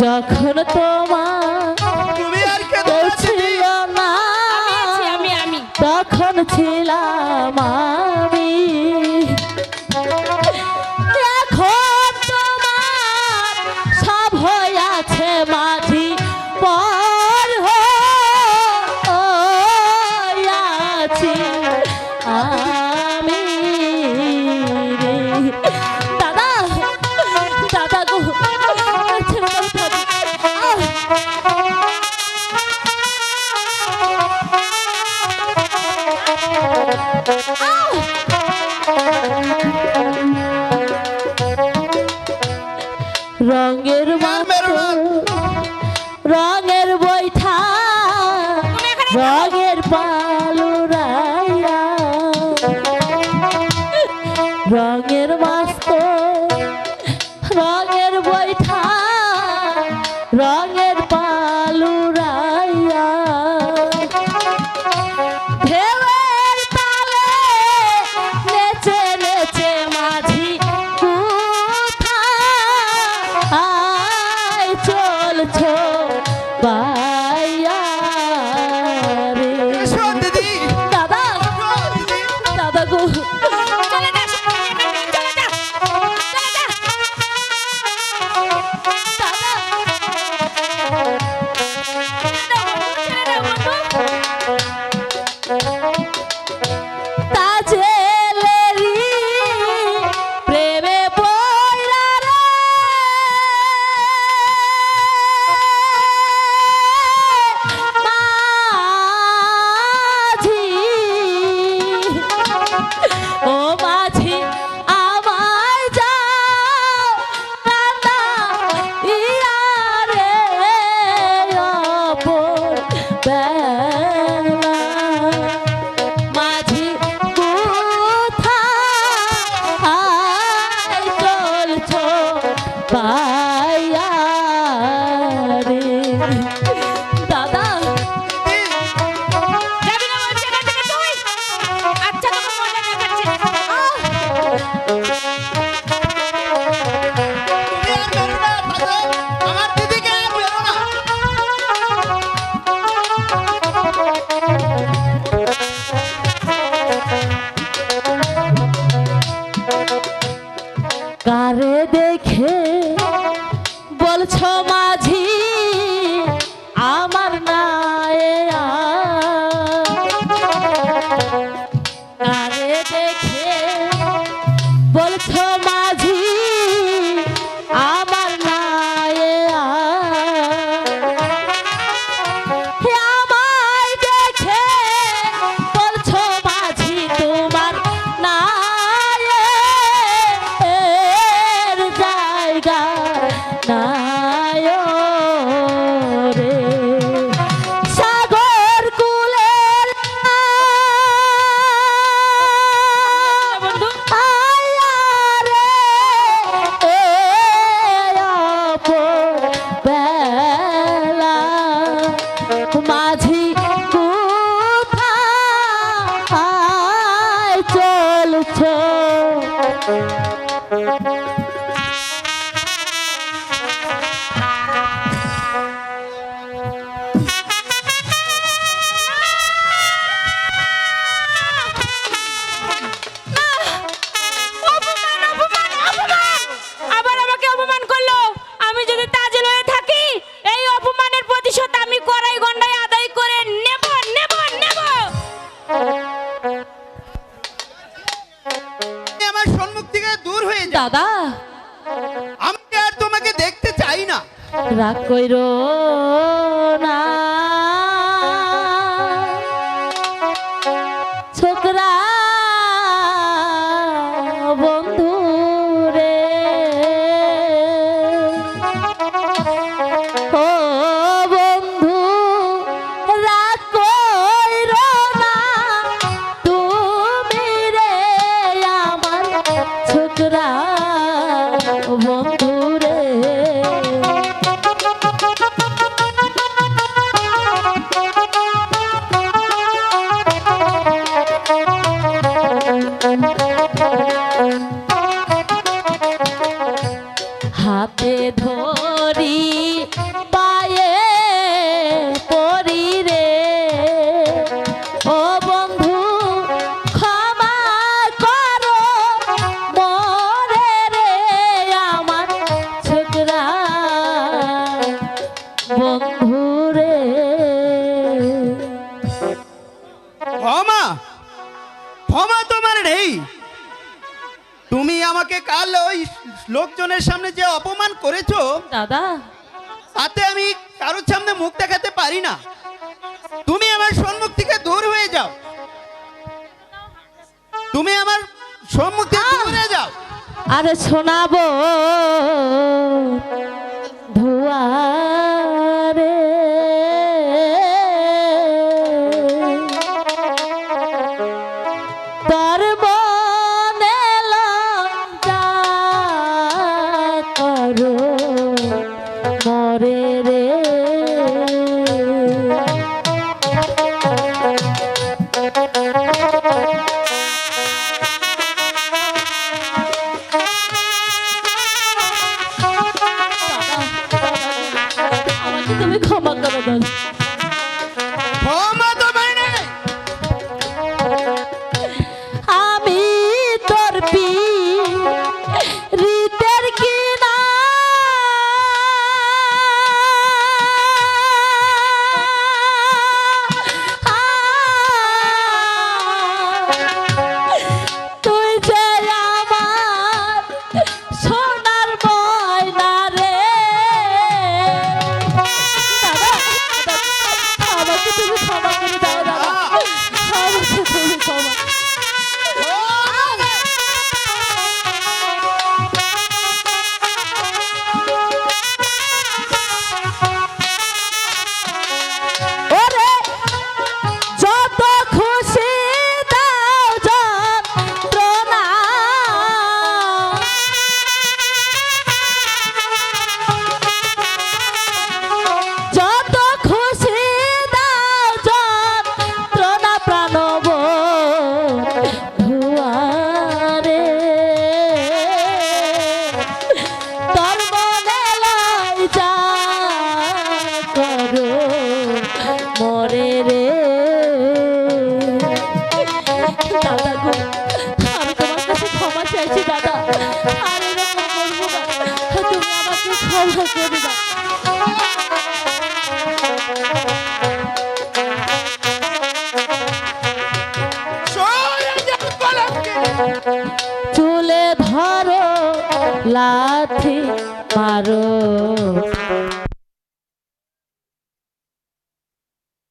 যখন তোমার তুমি আর কেন না আমি আমি তখন ছিলাম মা Oh! রঙের রঙের বৈঠা রঙের পালুরাইয়া। রঙের মাস্ত রঙের বৈঠা। the top. কইরো হাতে ধরি, পায়ে পরি রে। ও বন্ধু, ক্ষমা করো, মরে রে আমার ছোকরা। বন্ধু রে। ক্ষমা ক্ষমা তোমার নেই। তুমি আমাকে কাল ওই লোকজনের সামনে যে অপমান করেছ দাদা। তাতে আমি কারোর সামনে মুখ দেখাতে পারি না। তুমি আমার সম্মুখ থেকে দূর হয়ে যাও। তুমি আমার সম্মুখ থেকে দূর হয়ে যাও। আরে শোনাবো ধোয়া। ったの মারো।